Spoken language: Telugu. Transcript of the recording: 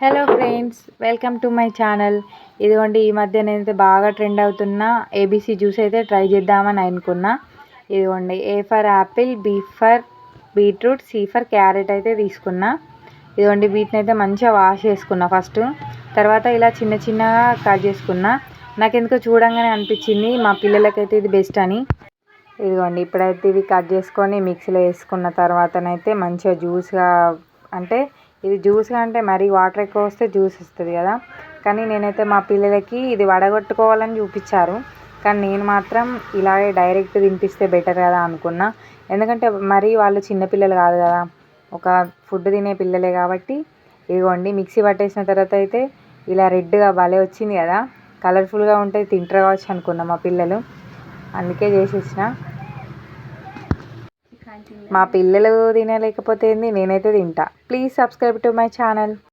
Hello friends welcome to my channel ఇదిగోండి ఈ మధ్య నేనైతే బాగా ట్రెండ్ అవుతున్న ఏబీసీ జ్యూస్ అయితే ట్రై చేద్దామని అనుకున్నా. ఇదిగోండి A for apple B for beetroot C for carrot అయితే తీసుకున్నా. ఇదిగోండి వీటిని అయితే మంచిగా వాష్ చేసుకున్నా ఫస్ట్ తర్వాత ఇలా చిన్న చిన్నగా కట్ చేసుకున్నా. నాకు ఎందుకో చూడంగానే అనిపించింది మా పిల్లలకైతే ఇది బెస్ట్ అని. ఇదిగోండి ఇప్పుడైతే ఇవి కట్ చేసుకొని మిక్సీలో వేసుకున్న తర్వాతనైతే మంచిగా జ్యూస్గా అంటే ఇది జ్యూస్గా అంటే మరీ వాటర్ ఎక్కువ వస్తే జ్యూస్ వస్తుంది కదా. కానీ నేనైతే మా పిల్లలకి ఇది వడగొట్టుకోవాలని చూపించారు. కానీ నేను మాత్రం ఇలాగే డైరెక్ట్ తినిపిస్తే బెటర్ కదా అనుకున్నా. ఎందుకంటే మరీ వాళ్ళు చిన్నపిల్లలు కాదు కదా. ఒక ఫుడ్ తినే పిల్లలే కాబట్టి ఇదిగోండి మిక్సీ పట్టేసిన తర్వాత అయితే ఇలా రెడ్గా భలే వచ్చింది కదా. కలర్ఫుల్గా ఉంటే తింటారు కావచ్చు అనుకున్నా మా పిల్లలు. అందుకే చేసేసిన. మా పిల్లలు తినలేకపోతే ఏంది? నేనైతే తింటా. Please subscribe to my channel